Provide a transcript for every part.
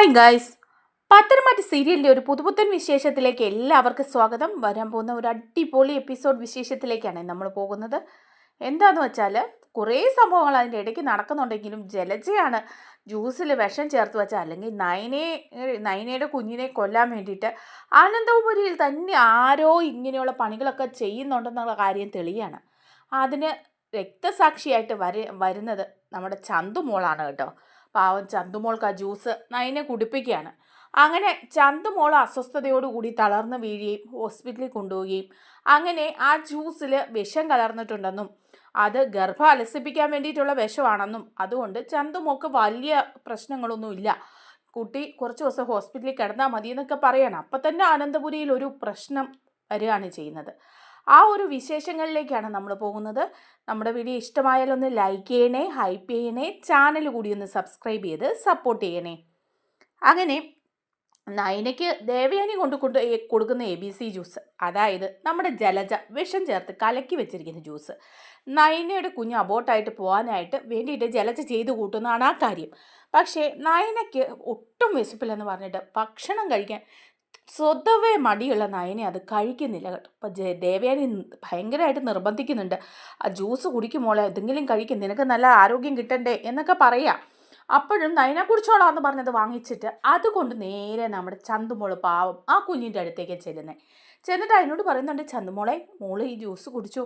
Hi guys പത്തനംമാറ്റ സീരിയലിന്റെ ഒരു പുതുപുത്തൻ വിശേഷത്തിലേക്ക് എല്ലാവർക്കും സ്വാഗതം. വരാൻ പോകുന്ന ഒരു അടിപൊളി എപ്പിസോഡ് വിശേഷത്തിലേക്കാണ് നമ്മൾ പോകുന്നത്. എന്താണെന്ന് വെച്ചാൽ കുറേ സംഭവങ്ങൾ അതിന്റെ ഇടയ്ക്ക് നടക്കുന്നുണ്ടെങ്കിലും ജലജയാണ് ജ്യൂസിൽ വിഷം ചേർത്ത് വെച്ച അല്ലെങ്കിൽ നയനെ നയനയുടെ കുഞ്ഞിനെ കൊല്ലാൻ വേണ്ടിയിട്ട് ആനന്ദപുരിയിൽ തന്നെ ആരോ ഇങ്ങനെയുള്ള പണികളൊക്കെ ചെയ്യുന്നുണ്ടെന്നുള്ള കാര്യം തെളിയാണ്. അതിന് രക്തസാക്ഷിയായിട്ട് വര വരുന്നത് നമ്മുടെ ചന്തു ചന്തുമോളാണ് കേട്ടോ. പാവം ചന്തുമോൾക്ക് ആ ജ്യൂസ് നയനെ കുടിപ്പിക്കുകയാണ്. അങ്ങനെ ചന്തുമോൾ അസ്വസ്ഥതയോടുകൂടി തളർന്ന് വീഴുകയും ഹോസ്പിറ്റലിൽ കൊണ്ടുപോവുകയും അങ്ങനെ ആ ജ്യൂസിൽ വിഷം കലർന്നിട്ടുണ്ടെന്നും അത് ഗർഭം അലസിപ്പിക്കാൻ വേണ്ടിയിട്ടുള്ള വിഷമാണെന്നും അതുകൊണ്ട് ചന്തുമോൾക്ക് വലിയ പ്രശ്നങ്ങളൊന്നുമില്ല. കുട്ടി കുറച്ച് ദിവസം ഹോസ്പിറ്റലിൽ കിടന്നാൽ മതി എന്നൊക്കെ പറയണം. അപ്പം തന്നെ അനന്തപുരിയിൽ ഒരു പ്രശ്നം വരികയാണ് ചെയ്യുന്നത്. ആ ഒരു വിശേഷങ്ങളിലേക്കാണ് നമ്മൾ പോകുന്നത്. നമ്മുടെ വീഡിയോ ഇഷ്ടമായാൽ ഒന്ന് ലൈക്ക് ചെയ്യണേ ഹൈപ്പ് ചെയ്യണേ ചാനൽ കൂടി ഒന്ന് സബ്സ്ക്രൈബ് ചെയ്ത് സപ്പോർട്ട് ചെയ്യണേ. അങ്ങനെ നയനയ്ക്ക് ദേവയാനി കൊണ്ട് കൊണ്ട് കൊടുക്കുന്ന എ ബി സി ജ്യൂസ് അതായത് നമ്മുടെ ജലജ വിഷം ചേർത്ത് കലക്കി വെച്ചിരിക്കുന്ന ജ്യൂസ് നയനയുടെ കുഞ്ഞ് അബോട്ടായിട്ട് പോകാനായിട്ട് വേണ്ടിയിട്ട് ജലജ ചെയ്ത് കൂട്ടുന്നതാണ് ആ കാര്യം. പക്ഷേ നയനയ്ക്ക് ഒട്ടും വിശപ്പില്ലെന്ന് പറഞ്ഞിട്ട് ഭക്ഷണം കഴിക്കാൻ സ്വതവേ മടിയുള്ള നയനെ അത് കഴിക്കുന്നില്ല കേട്ടോ. അപ്പം ജെ ദേവയാനി ഭയങ്കരമായിട്ട് നിർബന്ധിക്കുന്നുണ്ട്. ആ ജ്യൂസ് കുടിക്കുമോളെ എന്തെങ്കിലും കഴിക്കും നിനക്ക് നല്ല ആരോഗ്യം കിട്ടണ്ടേ എന്നൊക്കെ പറയാം. അപ്പോഴും നയനെ കുടിച്ചോളാന്ന് പറഞ്ഞത് വാങ്ങിച്ചിട്ട് അതുകൊണ്ട് നേരെ നമ്മുടെ ചന്തുമോൾ പാവം ആ കുഞ്ഞിന്റെ അടുത്തേക്ക് ചെല്ലുന്നത് ചെന്നിട്ട് അതിനോട് പറയുന്നുണ്ട് ചന്തുമോളെ മോൾ ഈ ജ്യൂസ് കുടിച്ചു.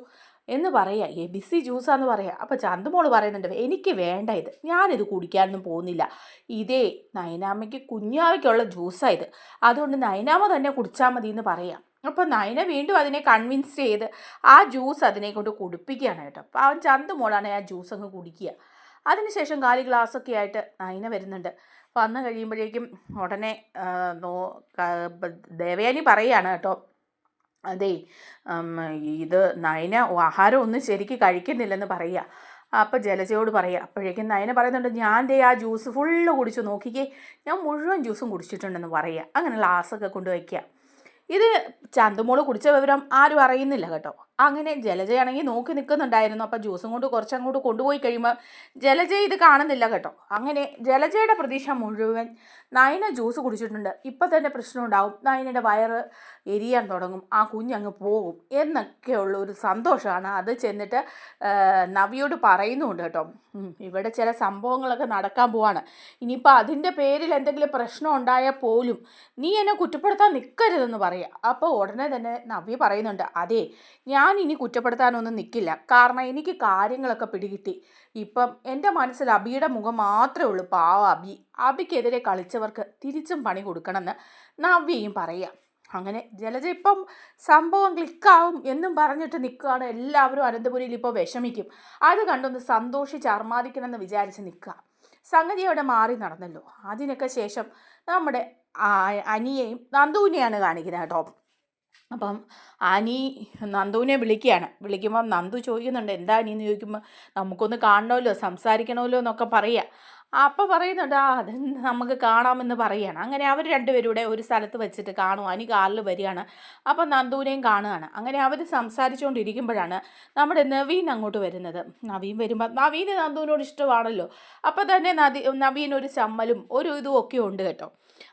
എന്ന് പറയുക എ ബി സി ജ്യൂസാന്ന് പറയുക അപ്പോൾ ചന്തുമോൾ പറയുന്നുണ്ട് എനിക്ക് വേണ്ട ഇത്. ഞാനിത് കുടിക്കാനൊന്നും പോകുന്നില്ല. ഇതേ നയനാമയ്ക്ക് കുഞ്ഞാവയ്ക്കുള്ള ജ്യൂസാ ഇത്. അതുകൊണ്ട് നയനാമ തന്നെ കുടിച്ചാൽ മതി എന്ന് പറയാം. അപ്പോൾ നയന വീണ്ടും അതിനെ കൺവിൻസ് ചെയ്ത് ആ ജ്യൂസ് അതിനെ കൊണ്ട് കുടിപ്പിക്കുകയാണ് കേട്ടോ. അപ്പോൾ അവൻ ചന്തുമോളാണ് ആ ജ്യൂസ് അങ്ങ് കുടിക്കുക. അതിനുശേഷം കാലി ഗ്ലാസ്സൊക്കെ ആയിട്ട് നയന വരുന്നുണ്ട്. വന്നു കഴിയുമ്പോഴേക്കും ഉടനെ ദേവയാനി പറയുകയാണ് കേട്ടോ അതേ ഇത് നയന ആഹാരം ഒന്നും ശരിക്ക് കഴിക്കുന്നില്ലെന്ന് പറയുക. അപ്പോൾ ജലജയോട് പറയുക അപ്പോഴേക്കും നയന പറയുന്നുണ്ട് ഞാൻ ദേ ആ ജ്യൂസ് ഫുള്ള് കുടിച്ചു നോക്കിക്കേ ഞാൻ മുഴുവൻ ജ്യൂസും കുടിച്ചിട്ടുണ്ടെന്ന് പറയുക. അങ്ങനെ ഗ്ലാസ്സൊക്കെ കൊണ്ടുവയ്ക്കുക ഇത് ചന്തുമോൾ കുടിച്ച വിവരം ആരും അറിയുന്നില്ല കേട്ടോ. അങ്ങനെ ജലജയാണെങ്കിൽ നോക്കി നിൽക്കുന്നുണ്ടായിരുന്നു അപ്പം ജ്യൂസും കൊണ്ട് കുറച്ചങ്ങോട്ട് കൊണ്ടുപോയി കഴിയുമ്പോൾ ജലജ ഇത് കാണുന്നില്ല കേട്ടോ. അങ്ങനെ ജലജയുടെ പ്രതീക്ഷ മുഴുവൻ നയന ജ്യൂസ് കുടിച്ചിട്ടുണ്ട്. ഇപ്പം തന്നെ പ്രശ്നം ഉണ്ടാവും. നയനയുടെ വയറ് എരിയാൻ തുടങ്ങും. ആ കുഞ്ഞങ്ങ് പോകും. എന്നൊക്കെയുള്ള ഒരു സന്തോഷമാണ്. അത് ചെന്നിട്ട് നവിയോട് പറയുന്നുണ്ട് കേട്ടോ. ഇവിടെ ചില സംഭവങ്ങളൊക്കെ നടക്കാൻ പോവാണ്. ഇനിയിപ്പോൾ അതിന്റെ പേരിൽ എന്തെങ്കിലും പ്രശ്നം ഉണ്ടായാൽ പോലും നീ എന്നെ കുറ്റപ്പെടുത്താൻ നിൽക്കരുതെന്ന് പറയുക അപ്പോൾ ഉടനെ തന്നെ നവ്യ പറയുന്നുണ്ട് അതെ ഞാൻ ഇനി കുറ്റപ്പെടുത്താനൊന്നും നിൽക്കില്ല കാരണം എനിക്ക് കാര്യങ്ങളൊക്കെ പിടികിട്ടി. ഇപ്പം എന്റെ മനസ്സിൽ അബിയുടെ മുഖം മാത്രമേ ഉള്ളൂ. പാവ അബി. അബിക്കെതിരെ കളിച്ചവർക്ക് തിരിച്ചും പണി കൊടുക്കണമെന്ന് നവ്യയും പറയാം അങ്ങനെ ജലജ ഇപ്പം സംഭവം ക്ലിക്കാവും എന്നും പറഞ്ഞിട്ട് നിൽക്കുകയാണ്. എല്ലാവരും അനന്തപുരിയിൽ ഇപ്പോൾ വിഷമിക്കും. അത് കണ്ടൊന്ന് സന്തോഷിച്ച് അർമാദിക്കണമെന്ന് വിചാരിച്ച് നിൽക്കുക. സംഗതി അവിടെ മാറി നടന്നല്ലോ. അതിനൊക്കെ ശേഷം നമ്മുടെ അനിയെയും നന്ദുവിനെയാണ് കാണിക്കുന്നത് കേട്ടോ. അപ്പം ആനി നന്ദുവിനെ വിളിക്കുകയാണ്. വിളിക്കുമ്പം നന്ദു ചോദിക്കുന്നുണ്ട് എന്താ അനി എന്ന് ചോദിക്കുമ്പോൾ നമുക്കൊന്ന് കാണണമല്ലോ സംസാരിക്കണമല്ലോ എന്നൊക്കെ പറയുക. അപ്പോൾ പറയുന്നുണ്ട് ആ അത് നമുക്ക് കാണാമെന്ന് പറയുകയാണ്. അങ്ങനെ അവർ രണ്ടുപേരും കൂടെ ഒരു സ്ഥലത്ത് വെച്ചിട്ട് കാണും അനി കാറിൽ വരികയാണ്. അപ്പം നന്ദുവിനെയും കാണുകയാണ്. അങ്ങനെ അവർ സംസാരിച്ചുകൊണ്ടിരിക്കുമ്പോഴാണ് നമ്മുടെ നവീൻ അങ്ങോട്ട് വരുന്നത്. നവീൻ വരുമ്പോൾ നവീന് നന്ദുവിനോട് ഇഷ്ടമാണല്ലോ. അപ്പോൾ തന്നെ നദി നവീൻ ഒരു ചമ്മലും ഒരു ഇതും ഒക്കെ ഉണ്ട് കേട്ടോ.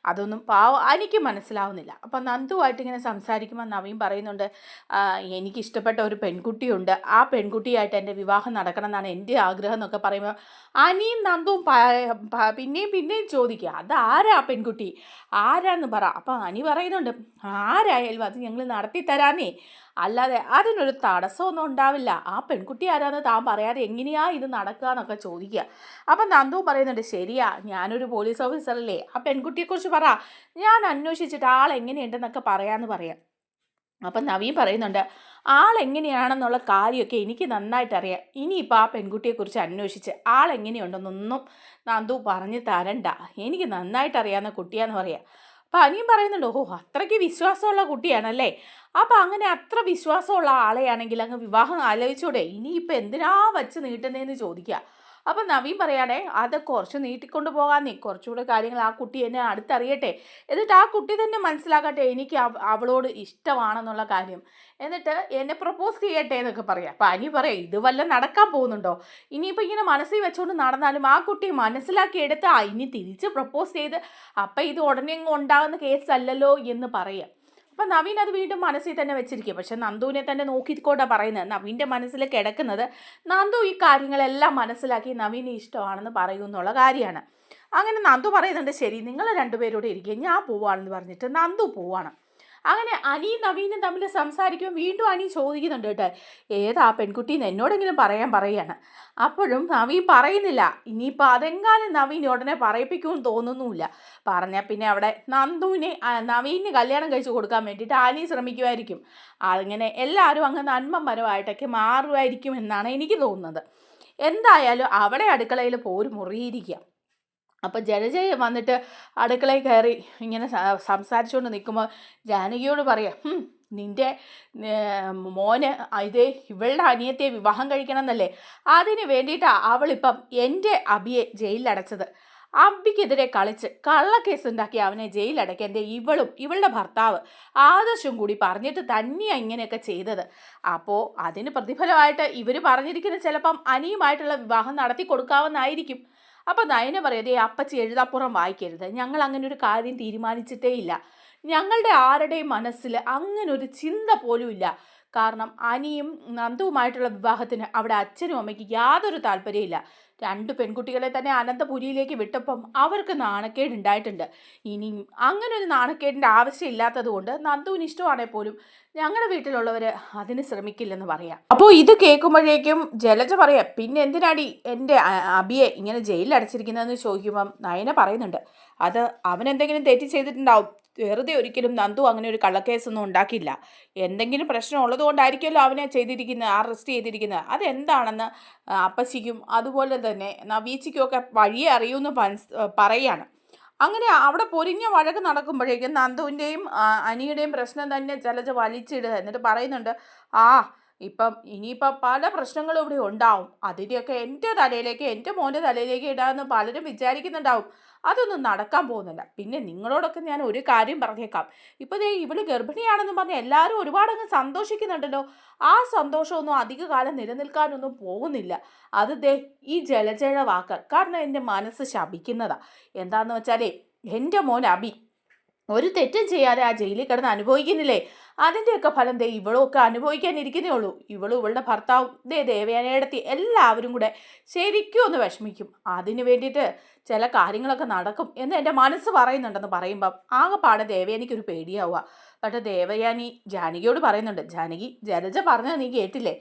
അതൊന്നും പാവ എനിക്ക് മനസ്സിലാവുന്നില്ല. അപ്പം നന്ദുവായിട്ട് ഇങ്ങനെ സംസാരിക്കുമ്പോൾ നവീൻ പറയുന്നുണ്ട് എനിക്കിഷ്ടപ്പെട്ട ഒരു പെൺകുട്ടിയുണ്ട്. ആ പെൺകുട്ടിയായിട്ട് എന്റെ വിവാഹം നടക്കണം എന്നാണ് എന്റെ ആഗ്രഹം എന്നൊക്കെ പറയുമ്പോൾ അനിയും നന്ദുവും പിന്നെയും പിന്നെയും ചോദിക്കുക അതാരാ പെൺകുട്ടി? ആരാന്ന് പറ. അപ്പം അനി പറയുന്നുണ്ട് ആരായാലും അത് ഞങ്ങൾ നടത്തി തരാനേ അല്ലാതെ അതിനൊരു തടസ്സമൊന്നും ഉണ്ടാവില്ല. ആ പെൺകുട്ടി ആരാന്ന് താൻ പറയാതെ എങ്ങനെയാ ഇത് നടക്കുക എന്നൊക്കെ ചോദിക്കുക. അപ്പം നന്ദു പറയുന്നുണ്ട് ശരിയാ ഞാനൊരു പോലീസ് ഓഫീസറല്ലേ. ആ പെൺകുട്ടിയെക്കുറിച്ച് പറ. ഞാൻ അന്വേഷിച്ചിട്ട് ആൾ എങ്ങനെയുണ്ടെന്നൊക്കെ പറയാമെന്ന് പറയാം. അപ്പം നവീൻ പറയുന്നുണ്ട് ആൾ എങ്ങനെയാണെന്നുള്ള കാര്യമൊക്കെ എനിക്ക് നന്നായിട്ട് അറിയാം ഇനിയിപ്പോൾ ആ പെൺകുട്ടിയെക്കുറിച്ച് അന്വേഷിച്ച് ആൾ എങ്ങനെയുണ്ടെന്നൊന്നും നന്ദു പറഞ്ഞു തരണ്ട. എനിക്ക് നന്നായിട്ട് അറിയാവുന്ന കുട്ടിയാന്ന് പറയാം. അപ്പം അനിയും പറയുന്നുണ്ട് ഓ അത്രയ്ക്ക് വിശ്വാസമുള്ള കുട്ടിയാണല്ലേ? അപ്പം അങ്ങനെ അത്ര വിശ്വാസമുള്ള ആളെയാണെങ്കിൽ അങ്ങ് വിവാഹം ആലോചിച്ചൂടെ? ഇനിയിപ്പോൾ എന്തിനാ വച്ച് നീട്ടുന്നതെന്ന് ചോദിക്കുക അപ്പം നവീൻ പറയാണേ അത് കുറച്ച് നീട്ടിക്കൊണ്ട് പോകാൻ നീ കുറച്ചുകൂടെ കാര്യങ്ങൾ ആ കുട്ടി എന്നെ അടുത്തറിയട്ടെ. എന്നിട്ട് ആ കുട്ടി തന്നെ മനസ്സിലാക്കട്ടെ എനിക്ക് അവളോട് ഇഷ്ടമാണെന്നുള്ള കാര്യം. എന്നിട്ട് എന്നെ പ്രപ്പോസ് ചെയ്യട്ടെ എന്നൊക്കെ പറയാം. അപ്പം അനി പറയാം ഇത് വല്ല നടക്കാൻ പോകുന്നുണ്ടോ? ഇനിയിപ്പോൾ ഇങ്ങനെ മനസ്സിൽ വെച്ചുകൊണ്ട് നടന്നാലും ആ കുട്ടി മനസ്സിലാക്കിയെടുത്ത് ഇനി തിരിച്ച് പ്രപ്പോസ് ചെയ്ത് അപ്പം ഇത് ഉടനെ ഉണ്ടാകുന്ന കേസല്ലല്ലോ എന്ന് പറയാം. അപ്പം നവീൻ അത് വീണ്ടും മനസ്സിൽ തന്നെ വെച്ചിരിക്കും പക്ഷെ നന്ദുവിനെ തന്നെ നോക്കിക്കൊണ്ടാണ് പറയുന്നത്. നവീന്റെ മനസ്സിൽ കിടക്കുന്നത് നന്ദു ഈ കാര്യങ്ങളെല്ലാം മനസ്സിലാക്കി നവീന് ഇഷ്ടമാണെന്ന് പറയൂ എന്നുള്ള കാര്യമാണ്. അങ്ങനെ നന്ദു പറയുന്നുണ്ട് ശരി നിങ്ങൾ രണ്ടുപേരോട് ഇരിക്കുക ഞാൻ പോവാണെന്ന് പറഞ്ഞിട്ട് നന്ദു പോവാണ്. അങ്ങനെ അനിയും നവീനും തമ്മിൽ സംസാരിക്കുമ്പോൾ വീണ്ടും അനി ചോദിക്കുന്നുണ്ട് കേട്ടോ ഏതാ പെൺകുട്ടീന്ന് എന്നോടെങ്കിലും പറയാൻ പറയാണ് അപ്പോഴും നവീൻ പറയുന്നില്ല. ഇനിയിപ്പോൾ അതെങ്ങാനും നവീൻ ഉടനെ പറയിപ്പിക്കുമെന്ന് തോന്നുന്നുമില്ല. പറഞ്ഞാൽ പിന്നെ അവിടെ നന്ദുവിനെ നവീന് കല്യാണം കഴിച്ചു കൊടുക്കാൻ വേണ്ടിയിട്ട് അനി ശ്രമിക്കുമായിരിക്കും. അങ്ങനെ എല്ലാവരും അങ്ങ് നന്മമരമായിട്ടൊക്കെ മാറുമായിരിക്കും എന്നാണ് എനിക്ക് തോന്നുന്നത്. എന്തായാലും അവിടെ അടുക്കളയിൽ പോര് മുറിയിരിക്കുക. അപ്പം ജലജയ വന്നിട്ട് അടുക്കളയിൽ കയറി ഇങ്ങനെ സംസാരിച്ചുകൊണ്ട് നിൽക്കുമ്പോൾ ജാനകിയോട് പറയാം നിന്റെ മോന് ഇത് ഇവളുടെ അനിയത്തെ വിവാഹം കഴിക്കണം എന്നല്ലേ അതിന് വേണ്ടിയിട്ടാണ് അവളിപ്പം എന്റെ അബിയെ ജയിലിലടച്ചത്. അബിക്കെതിരെ കളിച്ച് കള്ളക്കേസ് ഉണ്ടാക്കി അവനെ ജയിലടക്കി എന്റെ ഇവളും ഇവളുടെ ഭർത്താവ് ആദർശം കൂടി പറഞ്ഞിട്ട് തന്നെയാണ് ഇങ്ങനെയൊക്കെ ചെയ്തത്. അപ്പോൾ അതിന് പ്രതിഫലമായിട്ട് ഇവർ പറഞ്ഞിരിക്കുന്ന ചിലപ്പം അനിയുമായിട്ടുള്ള വിവാഹം നടത്തി കൊടുക്കാമെന്നായിരിക്കും അപ്പം നയന അതേ അപ്പച്ചി എഴുതാപ്പുറം വായിക്കരുത്. ഞങ്ങൾ അങ്ങനെ ഒരു കാര്യം തീരുമാനിച്ചിട്ടേ ഇല്ല ഞങ്ങളുടെ ആരുടെയും മനസ്സിൽ അങ്ങനെ ഒരു ചിന്ത പോലും ഇല്ല. കാരണം അനിയും നന്ദുവുമായിട്ടുള്ള വിവാഹത്തിന് അവിടെ അച്ഛനും അമ്മയ്ക്ക് യാതൊരു താല്പര്യമില്ല രണ്ട് പെൺകുട്ടികളെ തന്നെ അനന്തപുരിയിലേക്ക് വിട്ടപ്പം അവർക്ക് നാണക്കേട് ഉണ്ടായിട്ടുണ്ട് ഇനിയും അങ്ങനെ ഒരു നാണക്കേടിന്റെ ആവശ്യമില്ലാത്തത് കൊണ്ട് നന്ദുവിന് ഇഷ്ടമാണെങ്കിൽ പോലും ഞങ്ങളുടെ വീട്ടിലുള്ളവർ അതിന് ശ്രമിക്കില്ലെന്ന് പറയാം. അപ്പോൾ ഇത് കേൾക്കുമ്പോഴേക്കും ജലജ പറയാം പിന്നെ എന്തിനാടി എന്റെ അബിയെ ഇങ്ങനെ ജയിലിൽ അടച്ചിരിക്കുന്നതെന്ന് ചോദിക്കുമ്പം നയന പറയുന്നുണ്ട്. അത് അവൻ എന്തെങ്കിലും തെറ്റ് ചെയ്തിട്ടുണ്ടാവും. വെറുതെ ഒരിക്കലും നന്ദു അങ്ങനെ ഒരു കള്ളക്കേസൊന്നും ഉണ്ടാക്കില്ല. എന്തെങ്കിലും പ്രശ്നം ഉള്ളത് കൊണ്ടായിരിക്കുമല്ലോ അവനെ ചെയ്തിരിക്കുന്നത് അറസ്റ്റ് ചെയ്തിരിക്കുന്നത് അതെന്താണെന്ന് അപ്പച്ചിക്കും അതുപോലെ തന്നെ നവീച്ചിക്കും ഒക്കെ വഴിയെ അറിയുമെന്ന് പറയുകയാണ്. അങ്ങനെ അവിടെ പൊരിഞ്ഞ വഴക്ക് നടക്കുമ്പോഴേക്കും നന്ദുവിന്റെയും അനിയുടെയും പ്രശ്നം തന്നെ ജലജ വലിച്ചിടുക. എന്നിട്ട് പറയുന്നുണ്ട് ആ ഇപ്പം ഇനിയിപ്പം പല പ്രശ്നങ്ങളും ഇവിടെ ഉണ്ടാവും. അതിന്റെയൊക്കെ എന്റെ തലയിലേക്ക് എന്റെ മോന്റെ തലയിലേക്ക് ഇടാമെന്ന് പലരും വിചാരിക്കുന്നുണ്ടാവും. അതൊന്നും നടക്കാൻ പോകുന്നില്ല. പിന്നെ നിങ്ങളോടൊക്കെ ഞാൻ ഒരു കാര്യം പറഞ്ഞേക്കാം. ഇപ്പോൾ ദേ ഇവൾ ഗർഭിണിയാണെന്ന് പറഞ്ഞ് എല്ലാവരും ഒരുപാടങ്ങ് സന്തോഷിക്കുന്നുണ്ടല്ലോ. ആ സന്തോഷമൊന്നും അധിക കാലം നിലനിൽക്കാനൊന്നും പോകുന്നില്ല. അത് ദേ ഈ ജലജഴ വാക്ക്. കാരണം എന്റെ മനസ്സ് ശപിക്കുന്നതാ. എന്താന്ന് വെച്ചാലേ എന്റെ മോൻ അബി ഒരു തെറ്റും ചെയ്യാതെ ആ ജയിലിൽ കിടന്ന് അനുഭവിക്കുന്നില്ലേ? അതിന്റെയൊക്കെ ഫലം ദേ ഇവളൊക്കെ അനുഭവിക്കാനിരിക്കുന്നേ ഉള്ളൂ. ഇവളും ഇവളുടെ ഭർത്താവും ദേ ദേവയാനയെടുത്തി എല്ലാവരും കൂടെ ശരിക്കും ഒന്ന് വിഷമിക്കും. അതിന് വേണ്ടിയിട്ട് ചില കാര്യങ്ങളൊക്കെ നടക്കും എന്ന് എന്റെ മനസ്സ് പറയുന്നുണ്ടെന്ന് പറയുമ്പം ആകെപ്പാടെ ദേവയാനിക്കൊരു പേടിയാവുക. പക്ഷേ ദേവയാനി ജാനകിയോട് പറയുന്നുണ്ട് ജാനകി ജലജ പറഞ്ഞത് നീ കേട്ടില്ലേ?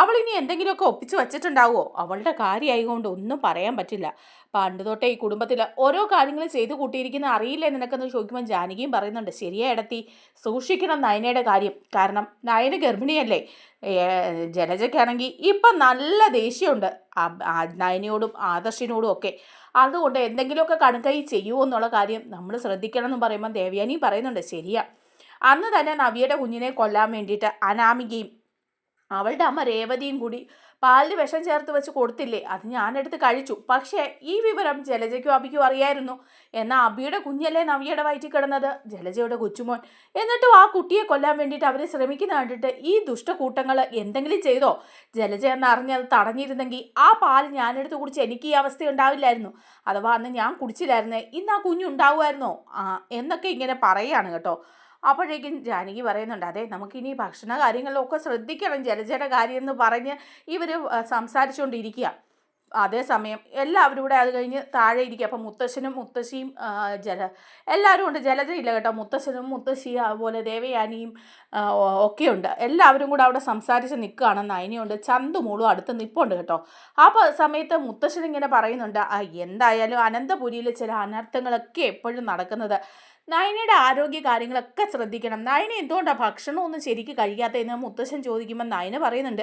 അവൾ ഇനി എന്തെങ്കിലുമൊക്കെ ഒപ്പിച്ച് വച്ചിട്ടുണ്ടാവുമോ? അവളുടെ കാര്യമായതുകൊണ്ട് ഒന്നും പറയാൻ പറ്റില്ല. പണ്ട് തൊട്ടേ ഈ കുടുംബത്തിൽ ഓരോ കാര്യങ്ങൾ ചെയ്തു കൂട്ടിയിരിക്കുന്ന അറിയില്ലേ നിനക്കെന്ന് ചോദിക്കുമ്പോൾ ജാനകിയും പറയുന്നുണ്ട് ശരിയാ ഇടത്തി സൂക്ഷിക്കണം നയനയുടെ കാര്യം. കാരണം നയന ഗർഭിണിയല്ലേ. ജലജയ്ക്കാണെങ്കിൽ ഇപ്പം നല്ല ദേഷ്യമുണ്ട്. നയനയോടും ആദർശിനോടും ഒക്കെ. അതുകൊണ്ട് എന്തെങ്കിലുമൊക്കെ കണക്കായി ചെയ്യുമോ എന്നുള്ള കാര്യം നമ്മൾ ശ്രദ്ധിക്കണം എന്ന് പറയുമ്പോൾ ദേവയാനി പറയുന്നുണ്ട് ശരിയാ. അന്ന് തന്നെ നവിയുടെ കുഞ്ഞിനെ കൊല്ലാൻ വേണ്ടിയിട്ട് അനാമികയും അവളുടെ അമ്മ രേവതിയും കൂടി പാലിൽ വിഷം ചേർത്ത് വെച്ച് കൊടുത്തില്ലേ? അത് ഞാനെടുത്ത് കഴിച്ചു. പക്ഷേ ഈ വിവരം ജലജയ്ക്കും അബിക്കും അറിയായിരുന്നു. എന്നാൽ അബിയുടെ കുഞ്ഞല്ലേ നവിയുടെ വയറ്റിൽ കിടന്നത്? ജലജയുടെ കൊച്ചുമോൻ. എന്നിട്ടും ആ കുട്ടിയെ കൊല്ലാൻ വേണ്ടിയിട്ട് അവരെ ശ്രമിക്കുന്ന കണ്ടിട്ട് ഈ ദുഷ്ടക്കൂട്ടങ്ങൾ എന്തെങ്കിലും ചെയ്തോ? ജലജ എന്ന് അറിഞ്ഞത് തടഞ്ഞിരുന്നെങ്കിൽ ആ പാൽ ഞാനെടുത്ത് കുടിച്ച് എനിക്ക് ഈ അവസ്ഥ ഉണ്ടാവില്ലായിരുന്നു. അഥവാ അന്ന് ഞാൻ കുടിച്ചില്ലായിരുന്നേ ഇന്ന് ആ കുഞ്ഞുണ്ടാവുമായിരുന്നോ എന്നൊക്കെ ഇങ്ങനെ പറയുകയാണ് കേട്ടോ. അപ്പോഴേക്കും ജാനകി പറയുന്നുണ്ട് അതെ നമുക്കിനി ഭക്ഷണ കാര്യങ്ങളിലൊക്കെ ശ്രദ്ധിക്കണം. ജലജയുടെ കാര്യം എന്ന് പറഞ്ഞ് ഇവർ സംസാരിച്ചുകൊണ്ടിരിക്കുക അതേസമയം എല്ലാവരും കൂടെ അത് കഴിഞ്ഞ് താഴെ ഇരിക്കുക അപ്പം മുത്തശ്ശനും മുത്തശ്ശിയും ജല എല്ലാവരും ഉണ്ട്. ജലജ ഇല്ല കേട്ടോ. മുത്തശ്ശനും മുത്തശ്ശിയും അതുപോലെ ദേവയാനിയും ഒക്കെയുണ്ട്. എല്ലാവരും കൂടെ അവിടെ സംസാരിച്ച് നിൽക്കുകയാണെന്ന് അതിനെയുണ്ട് ചന്തു ചന്തുമൂളും അടുത്ത് നിൽപ്പുണ്ട് കേട്ടോ. അപ്പോൾ സമയത്ത് മുത്തശ്ശൻ ഇങ്ങനെ പറയുന്നുണ്ട് "ആ, എന്തായാലും അനന്തപുരിയിൽ ചില അനർത്ഥങ്ങളൊക്കെ എപ്പോഴും നടക്കുന്നത് നയനയുടെ ആരോഗ്യ കാര്യങ്ങളൊക്കെ ശ്രദ്ധിക്കണം. നയന എന്തുകൊണ്ടാണ് ഭക്ഷണമൊന്നും ശരിക്ക് കഴിക്കാത്തതെന്ന് മുത്തശ്ശൻ ചോദിക്കുമ്പോൾ നയന പറയുന്നുണ്ട്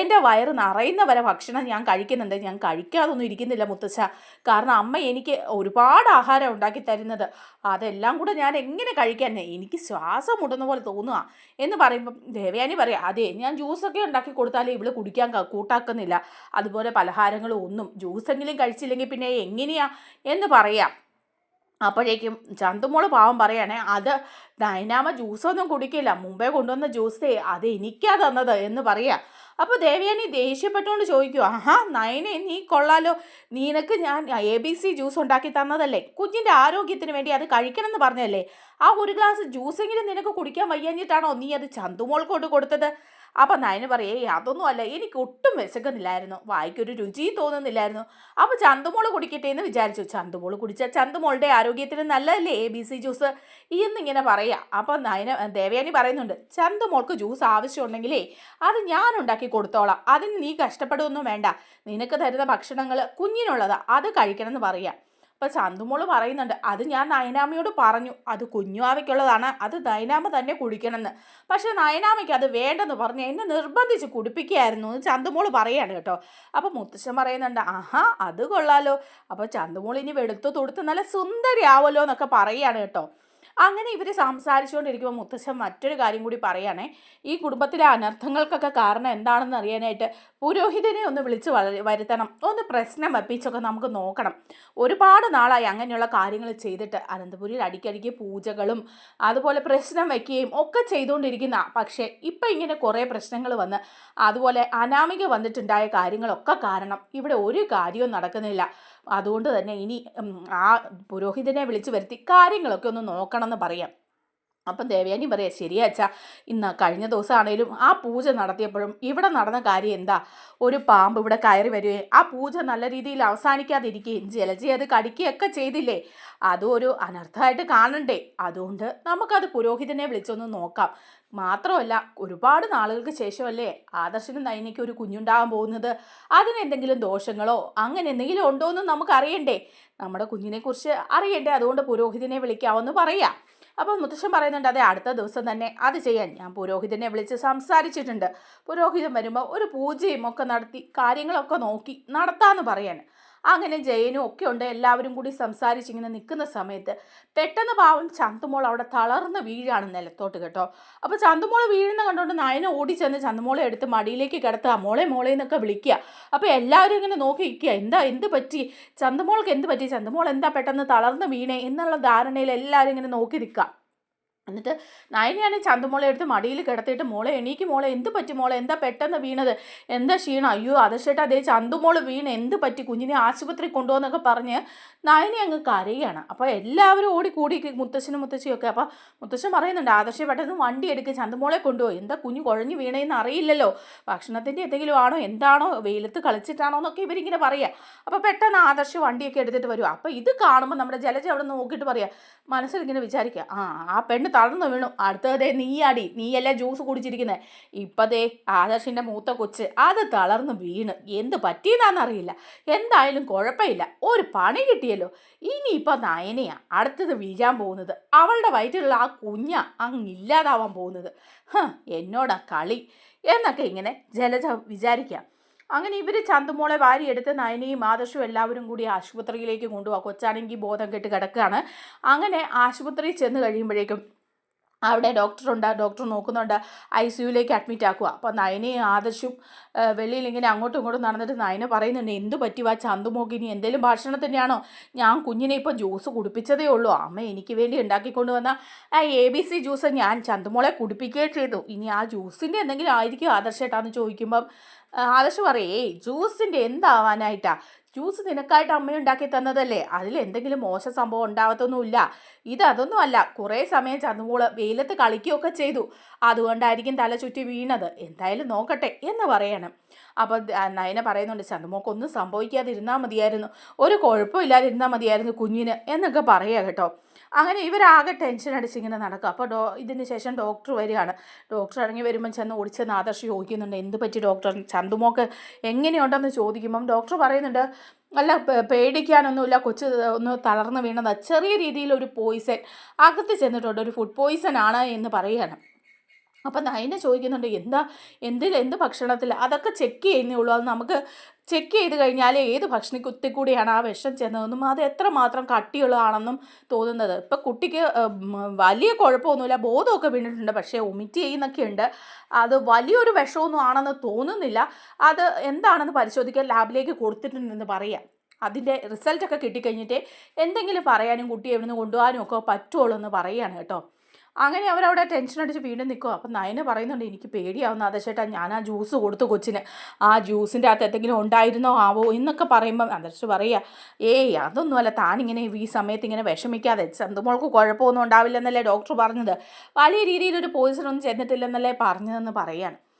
എന്റെ വയറ് നിറയുന്ന വരെ ഭക്ഷണം ഞാൻ കഴിക്കുന്നുണ്ട്. ഞാൻ കഴിക്കാതൊന്നും ഇരിക്കുന്നില്ല മുത്തശ്ശ. കാരണം അമ്മ എനിക്ക് ഒരുപാട് ആഹാരം ഉണ്ടാക്കി തരുന്നത്. അതെല്ലാം കൂടെ ഞാൻ എങ്ങനെ കഴിക്കാൻ? എനിക്ക് ശ്വാസം മുട്ടുന്ന പോലെ തോന്നുക എന്ന് പറയുമ്പം ദേവയാനി പറയാം അതെ ഞാൻ ജ്യൂസൊക്കെ ഉണ്ടാക്കി കൊടുത്താലേ ഇവൾ കുടിക്കാൻ കൂട്ടാക്കുന്നില്ല. അതുപോലെ പലഹാരങ്ങളും ഒന്നും ജ്യൂസെങ്കിലും കഴിച്ചില്ലെങ്കിൽ പിന്നെ എങ്ങനെയാ? എന്ന് പറയാം. അപ്പോഴേക്കും ചന്തുമോൾ പാവം പറയണേ അത് നൈനാമ ജ്യൂസൊന്നും കുടിക്കില്ല. മുമ്പേ കൊണ്ടുവന്ന ജ്യൂസേ അത് എനിക്കാ തന്നത് എന്ന് പറയാ. അപ്പോൾ ദേവയാനി ദേഷ്യപ്പെട്ടുകൊണ്ട് ചോദിക്കൂ ആഹാ നയനെ നീ കൊള്ളാലോ. നിനക്ക് ഞാൻ എ ബി സി ജ്യൂസ് ഉണ്ടാക്കി തന്നതല്ലേ? കുഞ്ഞിന്റെ ആരോഗ്യത്തിന് വേണ്ടി അത് കഴിക്കണമെന്ന് പറഞ്ഞല്ലേ ആ ഒരു ഗ്ലാസ് ജ്യൂസെങ്കിലും നിനക്ക് കുടിക്കാൻ വയ്യാഞ്ഞിട്ടാണോ നീ അത് ചന്തുമോൾ കൊണ്ട് കൊടുത്തത്? അപ്പം നയന് പറയേ അതൊന്നും അല്ല. എനിക്ക് ഒട്ടും വിശക്കുന്നില്ലായിരുന്നു. വായിക്കൊരു രുചി തോന്നുന്നില്ലായിരുന്നു. അപ്പോൾ ചന്തുമോൾ കുടിക്കട്ടെ എന്ന് വിചാരിച്ചു. ചന്തുമോൾ കുടിച്ചാൽ ചന്തുമോളുടെ ആരോഗ്യത്തിന് നല്ലതല്ലേ? എ ബി സി ജ്യൂസ് എന്നിങ്ങനെ പറയാം. അപ്പം നയന ദേവയാനി പറയുന്നുണ്ട് ചന്തുമോൾക്ക് ജ്യൂസ് ആവശ്യമുണ്ടെങ്കിലേ അത് ഞാൻ ഉണ്ടാക്കി കൊടുത്തോളാം. അതിന് നീ കഷ്ടപ്പെടുകയൊന്നും വേണ്ട. നിനക്ക് തരുന്ന ഭക്ഷണങ്ങൾ കുഞ്ഞിനുള്ളതാണ് അത് കഴിക്കണമെന്ന് പറയാം. അപ്പം ചന്തുമോൾ പറയുന്നുണ്ട് അത് ഞാൻ നയനാമയോട് പറഞ്ഞു. അത് കുഞ്ഞുവാവയ്ക്കുള്ളതാണ് അത് നയനാമ തന്നെ കുടിക്കണമെന്ന്. പക്ഷെ നയനാമയ്ക്ക് അത് വേണ്ടെന്ന് പറഞ്ഞ് എന്നെ നിർബന്ധിച്ച് കുടിപ്പിക്കുകയായിരുന്നു എന്ന് ചന്തുമോൾ പറയാണ് കേട്ടോ. അപ്പോൾ മുത്തശ്ശൻ പറയുന്നുണ്ട് ആഹാ അത് കൊള്ളാലോ. അപ്പോൾ ചന്തുമോൾ ഇനി വെളുത്തു തൊടുത്ത് നല്ല സുന്ദരിയാവല്ലോ എന്നൊക്കെ പറയാണ് കേട്ടോ. അങ്ങനെ ഇവർ സംസാരിച്ചുകൊണ്ടിരിക്കുമ്പോൾ മുത്തശ്ശൻ മറ്റൊരു കാര്യം കൂടി പറയുകയാണേ ഈ കുടുംബത്തിലെ അനർത്ഥങ്ങൾക്കൊക്കെ കാരണം എന്താണെന്ന് അറിയാനായിട്ട് പുരോഹിതനെ ഒന്ന് വിളിച്ച് വള- വരുത്തണം. ഒന്ന് പ്രശ്നം വെപ്പിച്ചൊക്കെ നമുക്ക് നോക്കണം. ഒരുപാട് നാളായി അങ്ങനെയുള്ള കാര്യങ്ങൾ ചെയ്തിട്ട് അനന്തപുരിയിൽ അടിക്കടിക്ക് പൂജകളും അതുപോലെ പ്രശ്നം വയ്ക്കുകയും ഒക്കെ ചെയ്തുകൊണ്ടിരിക്കുന്ന പക്ഷേ ഇപ്പം ഇങ്ങനെ കുറേ പ്രശ്നങ്ങൾ വന്ന് അതുപോലെ അനാമിക വന്നിട്ടുണ്ടായ കാര്യങ്ങളൊക്കെ കാരണം ഇവിടെ ഒരു കാര്യവും നടക്കുന്നില്ല. അതുകൊണ്ട് തന്നെ ഇനി ആ പുരോഹിതനെ വിളിച്ചു വരുത്തി കാര്യങ്ങളൊക്കെ ഒന്ന് നോക്കണം എന്ന് പറയാം. അപ്പം ദേവയാനി പറയാം ശരിയാ ഇന്ന് കഴിഞ്ഞ ദിവസമാണേലും ആ പൂജ നടത്തിയപ്പോഴും ഇവിടെ നടന്ന കാര്യം എന്താ? ഒരു പാമ്പ് ഇവിടെ കയറി വരികയും ആ പൂജ നല്ല രീതിയിൽ അവസാനിക്കാതിരിക്കുകയും ജലജി അത് കടിക്കുകയൊക്കെ ചെയ്തില്ലേ? അതും ഒരു അനർത്ഥമായിട്ട് കാണണ്ടേ? അതുകൊണ്ട് നമുക്കത് പുരോഹിതനെ വിളിച്ചൊന്ന് നോക്കാം. മാത്രമല്ല ഒരുപാട് നാളുകൾക്ക് ശേഷമല്ലേ ആദർശനും നൈനയ്ക്ക് ഒരു കുഞ്ഞുണ്ടാകാൻ പോകുന്നത്? അതിനെന്തെങ്കിലും ദോഷങ്ങളോ അങ്ങനെ എന്തെങ്കിലും ഉണ്ടോ എന്ന് നമുക്കറിയണ്ടേ? നമ്മുടെ കുഞ്ഞിനെക്കുറിച്ച് അറിയണ്ടേ? അതുകൊണ്ട് പുരോഹിതനെ വിളിക്കാമെന്ന് പറയാം. അപ്പോൾ മുത്തശ്ശൻ പറയുന്നുണ്ട് അതെ അടുത്ത ദിവസം തന്നെ അത് ചെയ്യാൻ. ഞാൻ പുരോഹിതനെ വിളിച്ച് സംസാരിച്ചിട്ടുണ്ട്. പുരോഹിതൻ വരുമ്പോൾ ഒരു പൂജയും ഒക്കെ നടത്തി കാര്യങ്ങളൊക്കെ നോക്കി നടത്താമെന്ന് പറയാണ്. അങ്ങനെ ജയനും ഒക്കെ ഉണ്ട്. എല്ലാവരും കൂടി സംസാരിച്ചിങ്ങനെ നിൽക്കുന്ന സമയത്ത് പെട്ടെന്ന് പാവം ചന്തുമോൾ അവിടെ തളർന്ന് വീഴാണ് നിലത്തോട്ട് കേട്ടോ. അപ്പോൾ ചന്തുമോൾ വീഴുന്ന കണ്ടുകൊണ്ട് നയന ഓടി ചെന്ന് ചന്തുമോളെ എടുത്ത് മടിയിലേക്ക് കിടത്തുക. മോളെ മോളെ എന്നൊക്കെ വിളിക്കുക. അപ്പോൾ എല്ലാവരും ഇങ്ങനെ നോക്കി നിൽക്കുക. എന്താ എന്ത് പറ്റി? ചന്തുമോൾക്ക് എന്ത് പറ്റി? ചന്തുമോൾ എന്താ പെട്ടെന്ന് തളർന്ന് വീണേ എന്നുള്ള ധാരണയിൽ എല്ലാവരും ഇങ്ങനെ നോക്കി നിൽക്കുക. എന്നിട്ട് നയനിയാണ് ചന്തുമോളെ എടുത്ത് മടിയിൽ കിടത്തിയിട്ട് മോളെ എണീക്ക് മോളെ എന്ത് പറ്റി മോളെ? എന്താ പെട്ടെന്ന് വീണത്? എന്താ ക്ഷീണം? അയ്യോ അതേചേട്ടാ അതേ ചന്തുമോൾ വീണ്. എന്ത് പറ്റി? കുഞ്ഞിനെ ആശുപത്രി കൊണ്ടുപോകുന്നൊക്കെ പറഞ്ഞ് നയനി അങ്ങ് കരയാണ്. അപ്പോൾ എല്ലാവരും ഓടിക്കൂടി മുത്തശ്ശനും മുത്തശ്ശിയും ഒക്കെ അപ്പോൾ മുത്തശ്ശൻ പറയുന്നുണ്ട് ആദർശ പെട്ടെന്ന് വണ്ടി എടുക്കുക ചന്തുമോളെ കൊണ്ടുപോയി. എന്താ കുഞ്ഞ് കുഴഞ്ഞു വീണേന്ന് അറിയില്ലല്ലോ. ഭക്ഷണത്തിന്റെ എന്തെങ്കിലും ആണോ എന്താണോ വെയിലത്ത് കളിച്ചിട്ടാണോ എന്നൊക്കെ ഇവരിങ്ങനെ പറയുക. അപ്പോൾ പെട്ടെന്ന് ആദർശ് വണ്ടിയൊക്കെ എടുത്തിട്ട് വരും. അപ്പോൾ ഇത് കാണുമ്പോൾ നമ്മുടെ ജലജ അവിടെ നോക്കിയിട്ട് നോക്കിയിട്ട് പറയുക മനസ്സിലിങ്ങനെ വിചാരിക്കുക ആ ആ പെണ്ണ് തളർന്നു വീണു. അടുത്തതേ നീയാടി നീയല്ലേ ജ്യൂസ് കുടിച്ചിരിക്കുന്നത് ഇപ്പതേ ആദർശിന്റെ മൂത്ത കൊച്ച് അത് തളർന്നു വീണ്. എന്ത് പറ്റിയതാണെന്നറിയില്ല എന്തായാലും കുഴപ്പമില്ല. ഒരു പണി കിട്ടിയല്ലോ. ഇനിയിപ്പോൾ നയനയാ അടുത്തത് വീഴാൻ പോകുന്നത്. അവളുടെ വയറ്റിലുള്ള ആ കുഞ്ഞ അങ്ങ് ഇല്ലാതാവാൻ പോകുന്നത്. ഹ എന്നോടാ കളി. എന്നൊക്കെ ഇങ്ങനെ ജലജ വിചാരിക്കാം. അങ്ങനെ ഇവർ ചന്തുമോളെ വാരിയെടുത്ത് നയനയും ആദർശവും എല്ലാവരും കൂടി ആശുപത്രിയിലേക്ക് കൊണ്ടുപോകാം കൊച്ചാണെങ്കിൽ ബോധം കെട്ട് കിടക്കുകയാണ് അങ്ങനെ ആശുപത്രിയിൽ ചെന്ന് കഴിയുമ്പോഴേക്കും അവിടെ ഡോക്ടറുണ്ട് ഡോക്ടർ നോക്കുന്നുണ്ട് ഐ സിയുലേക്ക് അഡ്മിറ്റ് ആക്കുക. അപ്പോൾ നയനയും ആദർശും വെളിയിൽ ഇങ്ങനെ അങ്ങോട്ടും ഇങ്ങോട്ടും നടന്നിട്ട് നയന പറയുന്നുണ്ട് എന്ത് പറ്റി വാ ചന്തുമോക്കിനി എന്തെങ്കിലും ഭക്ഷണത്തിന്റെയാണോ ഞാൻ കുഞ്ഞിനെ ഇപ്പോൾ ജ്യൂസ് കുടിപ്പിച്ചതേ ഉള്ളൂ. അമ്മ എനിക്ക് വേണ്ടി ഉണ്ടാക്കിക്കൊണ്ട് വന്ന ആ എ ബി സി ജ്യൂസ് ഞാൻ ചന്തുമോളെ കുടിപ്പിക്കുകയും ചെയ്തു. ഇനി ആ ജ്യൂസിന്റെ എന്തെങ്കിലും ആയിരിക്കും ആദർശേട്ടാന്ന് ചോദിക്കുമ്പം ആദർശ് പറയേ ജ്യൂസിന്റെ എന്താവാനായിട്ടാ? ജ്യൂസ് നിനക്കായിട്ട് അമ്മ ഉണ്ടാക്കി തന്നതല്ലേ? അതിൽ എന്തെങ്കിലും മോശം സംഭവം ഉണ്ടാകത്തൊന്നുമില്ല. ഇത് അതൊന്നും അല്ല. കുറേ സമയം ചന്ദ്രമോൾ വെയിലത്ത് കളിക്കുകയൊക്കെ ചെയ്തു. അതുകൊണ്ടായിരിക്കും തല ചുറ്റി വീണത്. എന്തായാലും നോക്കട്ടെ എന്ന് പറയണം. അപ്പോൾ നയന പറയുന്നുണ്ട് ചന്ദ്രമോക്കൊന്നും സംഭവിക്കാതിരുന്നാൽ മതിയായിരുന്നു. ഒരു കുഴപ്പമില്ലാതിരുന്നാൽ മതിയായിരുന്നു കുഞ്ഞിന് എന്നൊക്കെ പറയുക കേട്ടോ. അങ്ങനെ ഇവരാകെ ടെൻഷൻ അടിച്ചിങ്ങനെ നടക്കും. അപ്പോൾ ഡോ ഇതിന് ശേഷം ഡോക്ടർ വരികയാണ്. ഡോക്ടർ ഇറങ്ങി വരുമ്പം ചെന്ന് ഓടിച്ചെന്ന് ആദർശ് ചോദിക്കുന്നുണ്ട് എന്ത് പറ്റി ഡോക്ടർ ചന്തുമോക്ക് എങ്ങനെയുണ്ടെന്ന് ചോദിക്കുമ്പം ഡോക്ടർ പറയുന്നുണ്ട് അല്ല പേടിക്കാനൊന്നുമില്ല കൊച്ച് ഒന്ന് തളർന്ന് വീണത്. ചെറിയ രീതിയിലൊരു പോയിസൺ അകത്ത് ചെന്നിട്ടുണ്ട് ഒരു ഫുഡ് പോയിസൺ ആണ് എന്ന് പറയുകയാണ്. അപ്പം നയനെ ചോദിക്കുന്നുണ്ട് എന്താ എന്തിൽ എന്ത് ഭക്ഷണത്തിൽ? അതൊക്കെ ചെക്ക് ചെയ്യുന്നേ ഉള്ളൂ. അത് നമുക്ക് ചെക്ക് ചെയ്ത് കഴിഞ്ഞാൽ ഏത് ഭക്ഷണത്തിൽ കൂടിയാണ് ആ വിഷം ചെന്നതെന്നും അത് എത്രമാത്രം കട്ടിയുള്ളതാണെന്നും തോന്നുന്നത്. ഇപ്പം കുട്ടിക്ക് വലിയ കുഴപ്പമൊന്നുമില്ല. ബോധമൊക്കെ വീണിട്ടുണ്ട്. പക്ഷേ ഒമിറ്റ് ചെയ്യുന്നൊക്കെ ഉണ്ട് അത് വലിയൊരു വിഷമൊന്നും ആണെന്ന് തോന്നുന്നില്ല. അത് എന്താണെന്ന് പരിശോധിക്കാൻ ലാബിലേക്ക് കൊടുത്തിട്ടുണ്ടെന്ന് പറയാം. അതിന്റെ റിസൾട്ടൊക്കെ കിട്ടിക്കഴിഞ്ഞിട്ട് എന്തെങ്കിലും പറയാനും കുട്ടിയെ നിന്ന് കൊണ്ടുപോകാനും ഒക്കെ പറ്റുള്ളൂ എന്ന് പറയുകയാണ് കേട്ടോ. അങ്ങനെ അവരവിടെ ടെൻഷൻ അടിച്ച് വീണ്ടും നിൽക്കുക അപ്പം നയന് പറയുന്നുണ്ട് എനിക്ക് പേടിയാവുന്ന ആദർശേട്ടാ ഞാൻ ആ ജ്യൂസ് കൊടുത്തു കൊച്ചിന്. ആ ജ്യൂസിന്റെ അകത്ത് എന്തെങ്കിലും ഉണ്ടായിരുന്നോ? ആവോ? എന്നൊക്കെ പറയുമ്പം അതർച്ച് പറയുക ഏയ് അതൊന്നുമല്ല. താനിങ്ങനെ ഈ സമയത്ത് ഇങ്ങനെ വിഷമിക്കാതെ ചന്തുമോൾക്ക് കുഴപ്പമൊന്നും ഉണ്ടാവില്ലെന്നല്ലേ ഡോക്ടർ പറഞ്ഞത്? വലിയ രീതിയിലൊരു പോയിസൺ ഒന്നും ചെന്നിട്ടില്ലെന്നല്ലേ പറഞ്ഞതെന്ന് പറയാണ്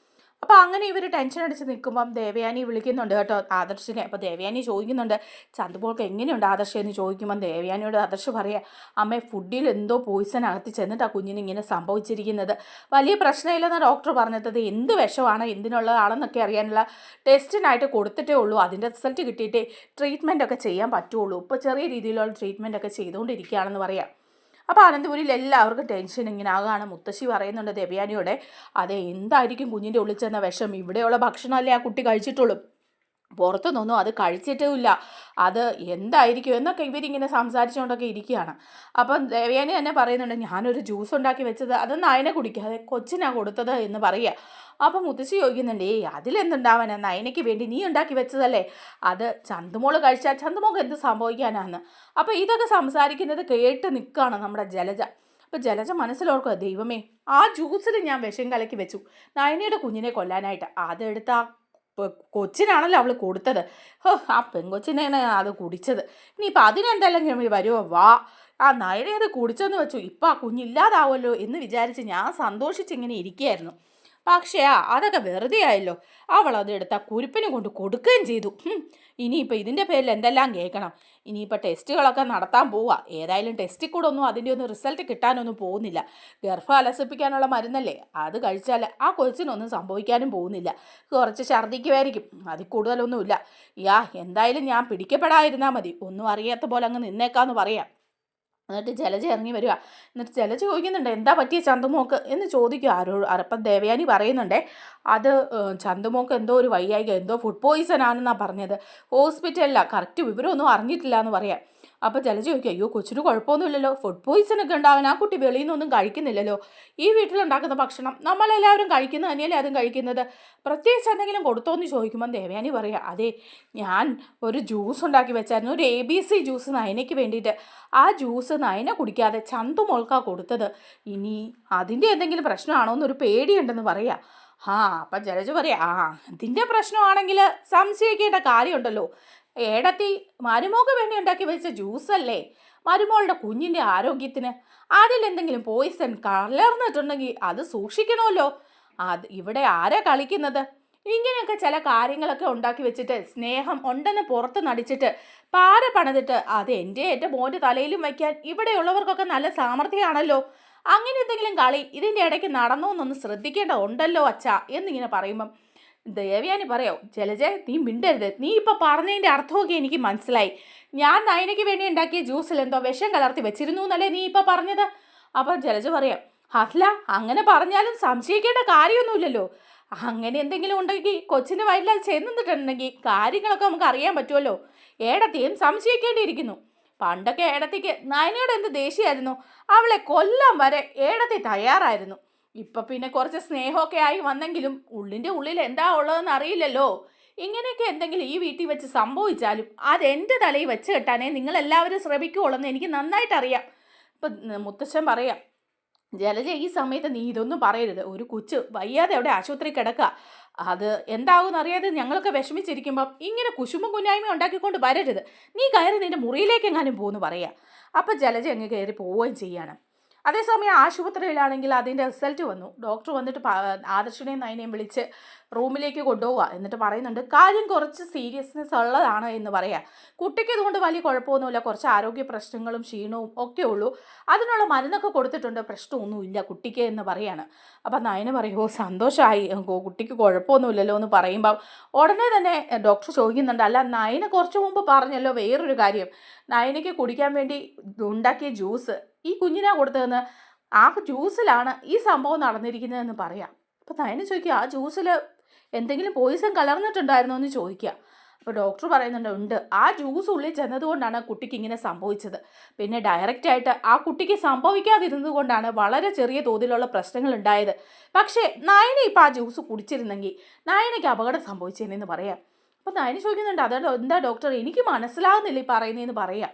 അപ്പോൾ അങ്ങനെ ഇവർ ടെൻഷൻ അടിച്ച് നിൽക്കുമ്പം ദേവയാനി വിളിക്കുന്നുണ്ട് കേട്ടോ ആദർശിനെ. അപ്പോൾ ദേവയാനി ചോദിക്കുന്നുണ്ട് ചന്തുപോൾക്ക് എങ്ങനെയുണ്ട് ആദർശ്? എന്ന് ചോദിക്കുമ്പം ദേവയാനിയോട് ആദർശ് പറയുക അമ്മേ ഫുഡിൽ എന്തോ പോയിസൺ അകത്ത് ചെന്നിട്ട് ആ കുഞ്ഞിന് ഇങ്ങനെ സംഭവിച്ചിരിക്കുന്നത്. വലിയ പ്രശ്നമില്ലെന്ന് ഡോക്ടർ പറഞ്ഞത്. എന്ത് വിഷമാണ് എന്തിനുള്ളതാണെന്നൊക്കെ അറിയാനുള്ള ടെസ്റ്റിനായിട്ട് കൊടുത്തിട്ടേ ഉള്ളൂ. അതിന്റെ റിസൾട്ട് കിട്ടിയിട്ടേ ട്രീറ്റ്മെന്റ് ഒക്കെ ചെയ്യാൻ പറ്റുള്ളൂ. ഇപ്പോൾ ചെറിയ രീതിയിലുള്ള ട്രീറ്റ്മെന്റ് ഒക്കെ ചെയ്തുകൊണ്ടിരിക്കുകയാണെന്ന് പറയാം. അപ്പോൾ അനന്തപുരിയിൽ എല്ലാവർക്കും ടെൻഷൻ ഇങ്ങനെ ആകാണ് മുത്തശ്ശി പറയുന്നുണ്ട് ദേവയാനിയോടെ അതെ എന്തായിരിക്കും കുഞ്ഞിന്റെ ഉള്ളിൽ ചെന്ന വിഷം? ഇവിടെയുള്ള ഭക്ഷണമല്ലേ ആ കുട്ടി കഴിച്ചിട്ടുള്ളൂ. പുറത്തുനിന്നൊന്നും അത് കഴിച്ചിട്ടുമില്ല. അത് എന്തായിരിക്കും എന്നൊക്കെ ഇവരിങ്ങനെ സംസാരിച്ചുകൊണ്ടൊക്കെ ഇരിക്കുകയാണ്. അപ്പം ദേവയാനി തന്നെ പറയുന്നുണ്ട് ഞാനൊരു ജ്യൂസ് ഉണ്ടാക്കി വെച്ചത് അത് നയനെ കുടിക്കാതെ കൊച്ചിനാണ് കൊടുത്തത് എന്ന് പറയുക. അപ്പം മുത്തശ്ശി ചോദിക്കുന്നുണ്ട് ഏയ് അതിലെന്തുണ്ടാവാനാ നയനയ്ക്ക് വേണ്ടി നീ ഉണ്ടാക്കി വെച്ചതല്ലേ? അത് ചന്തുമോൾ കഴിച്ചാൽ ചന്തുമോൾക്ക് എന്ത് സംഭവിക്കാനാന്ന്? അപ്പം ഇതൊക്കെ സംസാരിക്കുന്നത് കേട്ട് നിൽക്കുകയാണ് നമ്മുടെ ജലജ. അപ്പം ജലജ മനസ്സിലോർക്കുക ദൈവമേ ആ ജ്യൂസിൽ ഞാൻ വിഷം കലക്കി വെച്ചു. നയനയുടെ കുഞ്ഞിനെ കൊല്ലാനായിട്ട് അതെടുത്ത് ആ കൊച്ചിനാണല്ലോ അവൾ കൊടുത്തത്. ഹോ ആ പെൺകൊച്ചിനെയാണ് അത് കുടിച്ചത്. ഇനിയിപ്പോൾ അതിനെന്തെല്ലാം വരുമോ വാ. ആ നയനെ അത് കുടിച്ചെന്ന് വെച്ചു. ഇപ്പം ആ കുഞ്ഞില്ലാതാവുമല്ലോ എന്ന് വിചാരിച്ച് ഞാൻ സന്തോഷിച്ചിങ്ങനെ ഇരിക്കുകയായിരുന്നു. പക്ഷേ ആ അതൊക്കെ വെറുതെ ആയല്ലോ. അവൾ അതെടുത്ത് ആ കുരുപ്പിനും കൊണ്ട് കൊടുക്കുകയും ചെയ്തു. ഇനിയിപ്പോൾ ഇതിന്റെ പേരിൽ എന്തെല്ലാം കേൾക്കണം? ഇനിയിപ്പോൾ ടെസ്റ്റുകളൊക്കെ നടത്താൻ പോവുക ഏതായാലും ടെസ്റ്റിൽ കൂടെ ഒന്നും അതിന്റെ ഒന്നും റിസൾട്ട് കിട്ടാനൊന്നും പോകുന്നില്ല. ഗർഭം അലസിപ്പിക്കാനുള്ള മരുന്നല്ലേ? അത് കഴിച്ചാൽ ആ കൊച്ചിനൊന്നും സംഭവിക്കാനും പോകുന്നില്ല. കുറച്ച് ഛർദ്ദിക്കുമായിരിക്കും അതിൽ കൂടുതലൊന്നുമില്ല. യാ എന്തായാലും ഞാൻ പിടിക്കപ്പെടാതിരുന്നാൽ മതി. ഒന്നും അറിയാത്ത പോലെ അങ്ങ് നിന്നേക്കാന്ന് പറയാം. എന്നിട്ട് ജലജ ഇറങ്ങി വരിക എന്നിട്ട് ജലജ ചോദിക്കുന്നുണ്ട് എന്താ പറ്റിയ ചന്തുമോക്ക്? എന്ന് ചോദിക്കുക ആരോ അപ്പം ദേവയാനി പറയുന്നുണ്ടേ അത് ചന്തുമോക്ക് എന്തോ ഒരു വയ്യായിക എന്തോ ഫുഡ് പോയിസൺ ആണെന്നാണ് പറഞ്ഞത്. ഹോസ്പിറ്റലിലാണ് കറക്റ്റ് വിവരമൊന്നും അറിഞ്ഞിട്ടില്ല എന്ന് പറയാം. അപ്പോൾ ജലജ ചോദിക്കും അയ്യോ കൊച്ചിന് കുഴപ്പമൊന്നുമില്ലല്ലോ. ഫുഡ് പോയിസൺ ഒക്കെ ഉണ്ടാവാൻ ആ കുട്ടി വെളിയിൽ നിന്നൊന്നും കഴിക്കുന്നില്ലല്ലോ. ഈ വീട്ടിലുണ്ടാക്കുന്ന ഭക്ഷണം നമ്മളെല്ലാവരും കഴിക്കുന്ന തന്നെയല്ലേ അതും കഴിക്കുന്നത്? പ്രത്യേകിച്ച് എന്തെങ്കിലും കൊടുത്തോന്ന് ചോദിക്കുമ്പോൾ ദേവയാനി പറയാം അതെ ഞാൻ ഒരു ജ്യൂസ് ഉണ്ടാക്കി വെച്ചായിരുന്നു. ഒരു എ ബി സി ജ്യൂസ് നയനയ്ക്ക് വേണ്ടിയിട്ട്. ആ ജ്യൂസ് നയന കുടിക്കാതെ ചന്തു മോൾക്കാ കൊടുത്തത്. ഇനി അതിന്റെ എന്തെങ്കിലും പ്രശ്നമാണോ എന്നൊരു പേടിയുണ്ടെന്ന് പറയാം. ആ അപ്പം ജലജ പറയാം ആ ഇതിന്റെ പ്രശ്നമാണെങ്കിൽ സംശയിക്കേണ്ട കാര്യമുണ്ടല്ലോ. ഏടത്തി മരുമോക്ക് വേണ്ടി ഉണ്ടാക്കി വെച്ച ജ്യൂസല്ലേ? മരുമോളുടെ കുഞ്ഞിന്റെ ആരോഗ്യത്തിന് അതിലെന്തെങ്കിലും പോയിസൺ കലർന്നിട്ടുണ്ടെങ്കിൽ അത് സൂക്ഷിക്കണമല്ലോ. അത് ഇവിടെ ആരാ കളിക്കുന്നത്? ഇങ്ങനെയൊക്കെ ചില കാര്യങ്ങളൊക്കെ ഉണ്ടാക്കി വെച്ചിട്ട് സ്നേഹം ഉണ്ടെന്ന് പുറത്ത് നടിച്ചിട്ട് പാര പണിതിട്ട് അത് എന്റെ എന്റെ മോന്റെ തലയിലും വയ്ക്കാൻ ഇവിടെയുള്ളവർക്കൊക്കെ നല്ല സാമർഥ്യമാണല്ലോ. അങ്ങനെ എന്തെങ്കിലും കളി ഇതിന്റെ ഇടയ്ക്ക് നടന്നോ എന്നൊന്ന് ശ്രദ്ധിക്കേണ്ടതുണ്ടല്ലോ അച്ഛ എന്നിങ്ങനെ പറയുമ്പം ദേവയാനി പറയോ ജലജ നീ മിണ്ടരുത്. നീ ഇപ്പോൾ പറഞ്ഞതിന്റെ അർത്ഥമൊക്കെ എനിക്ക് മനസ്സിലായി. ഞാൻ നയനയ്ക്ക് വേണ്ടി ഉണ്ടാക്കിയ ജ്യൂസിൽ എന്തോ വിഷം കലർത്തി വെച്ചിരുന്നു എന്നല്ലേ നീ ഇപ്പോൾ പറഞ്ഞത്? അപ്പം ജലജ പറയാം അല്ല അങ്ങനെ പറഞ്ഞാലും സംശയിക്കേണ്ട കാര്യമൊന്നുമില്ലല്ലോ. അങ്ങനെ എന്തെങ്കിലും ഉണ്ടെങ്കിൽ കൊച്ചിന്റെ വയറ്റിൽ അത് ചെന്നിട്ടുണ്ടെങ്കിൽ കാര്യങ്ങളൊക്കെ നമുക്ക് അറിയാൻ പറ്റുമല്ലോ. ഏടത്തെയും സംശയിക്കേണ്ടിയിരിക്കുന്നു. പണ്ടൊക്കെ ഏടത്തേക്ക് നയനയുടെ എന്ത് ദേഷ്യമായിരുന്നു? അവളെ കൊല്ലാൻ വരെ ഏടത്തെ തയ്യാറായിരുന്നു. ഇപ്പൊ പിന്നെ കുറച്ച് സ്നേഹമൊക്കെ ആയി വന്നെങ്കിലും ഉള്ളിന്റെ ഉള്ളിൽ എന്താ ഉള്ളതെന്ന് അറിയില്ലല്ലോ. ഇങ്ങനെയൊക്കെ എന്തെങ്കിലും ഈ വീട്ടിൽ വെച്ച് സംഭവിച്ചാലും അത് എന്റെ തലയിൽ വെച്ച് കെട്ടാനേ നിങ്ങളെല്ലാവരും എല്ലാവരും എന്ന് എനിക്ക് നന്നായിട്ട് അറിയാം ഇപ്പം മുത്തശ്ശൻ പറയാം ജലജ ഈ സമയത്ത് നീ ഇതൊന്നും പറയരുത്. ഒരു കൊച്ച് വയ്യാതെ അവിടെ ആശുപത്രി കിടക്കുക അത് എന്താകുമെന്ന് അറിയാതെ ഞങ്ങളൊക്കെ വിഷമിച്ചിരിക്കുമ്പം ഇങ്ങനെ കുശുമ്പും കുഞ്ഞായ്മ ഉണ്ടാക്കിക്കൊണ്ട് വരരുത്. നീ കയറി നിന്റെ മുറിയിലേക്ക് എങ്ങാനും പോകുന്നു പറയാം. അപ്പം ജലജ അങ്ങ് കയറി പോവുകയും ചെയ്യാണ്. അതേസമയം ആശുപത്രിയിലാണെങ്കിൽ അതിന്റെ റിസൾട്ട് വന്നു. ഡോക്ടർ വന്നിട്ട് ആദർശനെയും നയനെയും വിളിച്ച് റൂമിലേക്ക് കൊണ്ടുപോവുക. എന്നിട്ട് പറയുന്നുണ്ട് കാര്യം കുറച്ച് സീരിയസ്നെസ് ഉള്ളതാണ് എന്ന് പറയാം. കുട്ടിക്ക് ഇതുകൊണ്ട് വലിയ കുഴപ്പമൊന്നുമില്ല. കുറച്ച് ആരോഗ്യ പ്രശ്നങ്ങളും ക്ഷീണവും ഒക്കെ ഉള്ളൂ. അതിനുള്ള മരുന്നൊക്കെ കൊടുത്തിട്ടുണ്ട്. പ്രശ്നമൊന്നുമില്ല കുട്ടിക്ക് എന്ന് പറയാണ്. അപ്പം നയന പറയുമോ സന്തോഷമായി കുട്ടിക്ക് കുഴപ്പമൊന്നുമില്ലല്ലോ എന്ന് പറയുമ്പം ഉടനെ തന്നെ ഡോക്ടർ ചോദിക്കുന്നുണ്ട് അല്ല നയന കുറച്ച് മുമ്പ് പറഞ്ഞല്ലോ വേറൊരു കാര്യം. നയനയ്ക്ക് കുടിക്കാൻ വേണ്ടി ഉണ്ടാക്കിയ ജ്യൂസ്. ഈ കുഞ്ഞിനാ കൊടുത്തതെന്ന്? ആ ജ്യൂസിലാണ് ഈ സംഭവം നടന്നിരിക്കുന്നതെന്ന് പറയാം. അപ്പം നയന ചോദിക്കുക ആ ജ്യൂസിൽ എന്തെങ്കിലും പോയിസൺ കലർന്നിട്ടുണ്ടായിരുന്നോ എന്ന് ചോദിക്കുക. അപ്പോൾ ഡോക്ടർ പറയുന്നുണ്ട് ഉണ്ട്. ആ ജ്യൂസ് ഉള്ളിൽ ചെന്നതുകൊണ്ടാണ് കുട്ടിക്ക് ഇങ്ങനെ സംഭവിച്ചത്. പിന്നെ ഡയറക്റ്റായിട്ട് ആ കുട്ടിക്ക് സംഭവിക്കാതിരുന്നത് കൊണ്ടാണ് വളരെ ചെറിയ തോതിലുള്ള പ്രശ്നങ്ങൾ ഉണ്ടായത്. പക്ഷേ നായന ഇപ്പോൾ ആ ജ്യൂസ് കുടിച്ചിരുന്നെങ്കിൽ നായനയ്ക്ക് അപകടം സംഭവിച്ചേനെന്ന് പറയാം. അപ്പോൾ നായന ചോദിക്കുന്നുണ്ട് അതോ എന്താ ഡോക്ടർ എനിക്ക് മനസ്സിലാകുന്നില്ല ഈ പറയുന്നതെന്ന് പറയാം.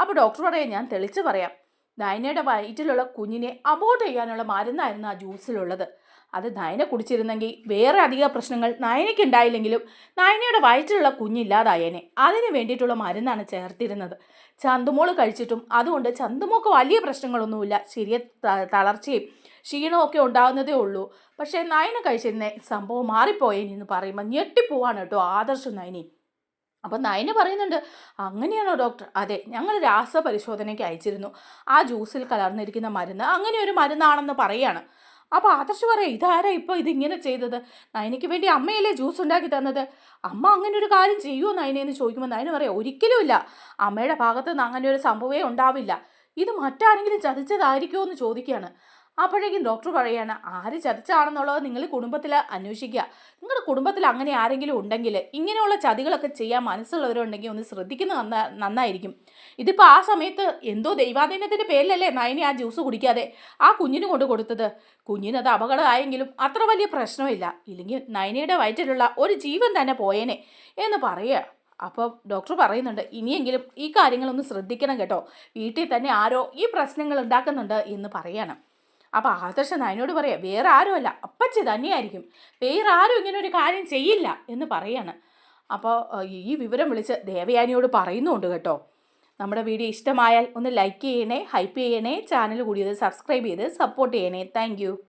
അപ്പോൾ ഡോക്ടർ പറയാം ഞാൻ തെളിച്ച് പറയാം. നയനയുടെ വയറ്റിലുള്ള കുഞ്ഞിനെ അബോർട്ട് ചെയ്യാനുള്ള മരുന്നായിരുന്നു ആ ജ്യൂസിലുള്ളത് അത് നയന കുടിച്ചിരുന്നെങ്കിൽ വേറെ അധിക പ്രശ്നങ്ങൾ നയനയ്ക്ക് ഉണ്ടായില്ലെങ്കിലും നയനയുടെ വയറ്റിലുള്ള കുഞ്ഞില്ലാതായേനെ. അതിന് വേണ്ടിയിട്ടുള്ള മരുന്നാണ് ചേർത്തിരുന്നത്. ചന്തുമോൾ കഴിച്ചിട്ടും അതുകൊണ്ട് ചന്തുമോക്ക് വലിയ പ്രശ്നങ്ങളൊന്നുമില്ല. ചെറിയ തളർച്ചയും ക്ഷീണവും ഒക്കെ ഉണ്ടാകുന്നതേ ഉള്ളൂ. പക്ഷേ നയന കഴിച്ചിരുന്ന സംഭവം മാറിപ്പോയേനി എന്ന് പറയുമ്പോൾ ഞെട്ടിപ്പോവാണ് കേട്ടോ ആദർശം നയനി. അപ്പം നയന പറയുന്നുണ്ട് അങ്ങനെയാണോ ഡോക്ടർ? അതെ ഞങ്ങൾ രാസപരിശോധനയ്ക്ക് അയച്ചിരുന്നു. ആ ജ്യൂസിൽ കലർന്നിരിക്കുന്ന മരുന്ന് അങ്ങനെ ഒരു മരുന്നാണെന്ന് പറയാണ് അപ്പോൾ ആദർശ് പറയാം ഇതാരാ ഇപ്പോൾ ഇതിങ്ങനെ ചെയ്തത്? നയനയ്ക്ക് വേണ്ടി അമ്മയല്ലേ ജ്യൂസ് ഉണ്ടാക്കി തന്നത്? അമ്മ അങ്ങനെ ഒരു കാര്യം ചെയ്യുമോ നയനെന്ന് ചോദിക്കുമ്പോൾ നയന പറയാം ഒരിക്കലുമില്ല അമ്മയുടെ ഭാഗത്ത് നിന്ന് അങ്ങനെ ഒരു സംഭവമേ ഉണ്ടാവില്ല. ഇത് മറ്റാരെങ്കിലും ചതിച്ചതായിരിക്കുമോ എന്ന് ചോദിക്കുകയാണ് അപ്പോഴേക്കും ഡോക്ടർ പറയുകയാണ് ആര് ചതിച്ചാണെന്നുള്ളത് നിങ്ങൾ കുടുംബത്തിൽ അന്വേഷിക്കുക. നിങ്ങളുടെ കുടുംബത്തിൽ അങ്ങനെ ആരെങ്കിലും ഉണ്ടെങ്കിൽ ഇങ്ങനെയുള്ള ചതികളൊക്കെ ചെയ്യാൻ മനസ്സുള്ളവരുണ്ടെങ്കിൽ ഒന്ന് ശ്രദ്ധിക്കുന്നത് നന്ന നന്നായിരിക്കും. ഇതിപ്പോൾ ആ സമയത്ത് എന്തോ ദൈവാധീനത്തിന്റെ പേരിലല്ലേ നയനെ ആ ജ്യൂസ് കുടിക്കാതെ ആ കുഞ്ഞിന് കൊണ്ട് കൊടുത്തത്? കുഞ്ഞിനത് അപകടമായെങ്കിലും അത്ര വലിയ പ്രശ്നമില്ല ഇല്ലെങ്കിൽ നയനയുടെ വയറ്റിലുള്ള ഒരു ജീവൻ തന്നെ പോയേനെ എന്ന് പറയുക. അപ്പോൾ ഡോക്ടർ പറയുന്നുണ്ട് ഇനിയെങ്കിലും ഈ കാര്യങ്ങളൊന്ന് ശ്രദ്ധിക്കണം കേട്ടോ. വീട്ടിൽ തന്നെ ആരോ ഈ പ്രശ്നങ്ങൾ ഉണ്ടാക്കുന്നുണ്ട് എന്ന് പറയണം. അപ്പോൾ ആദർശൻ അതിനോട് പറയാം വേറെ ആരുമല്ല അപ്പച്ചി തന്നെയായിരിക്കും. വേറെ ആരും ഇങ്ങനെ ഒരു കാര്യം ചെയ്യില്ല എന്ന് പറയാണ്. അപ്പോൾ ഈ വിവരം വിളിച്ച് ദേവയാനിയോട് പറയുന്നുണ്ട് കേട്ടോ. നമ്മുടെ വീഡിയോ ഇഷ്ടമായാൽ ഒന്ന് ലൈക്ക് ചെയ്യണേ ഹൈപ്പ് ചെയ്യണേ ചാനൽ കൂടിയത് സബ്സ്ക്രൈബ് ചെയ്ത് സപ്പോർട്ട് ചെയ്യണേ. താങ്ക്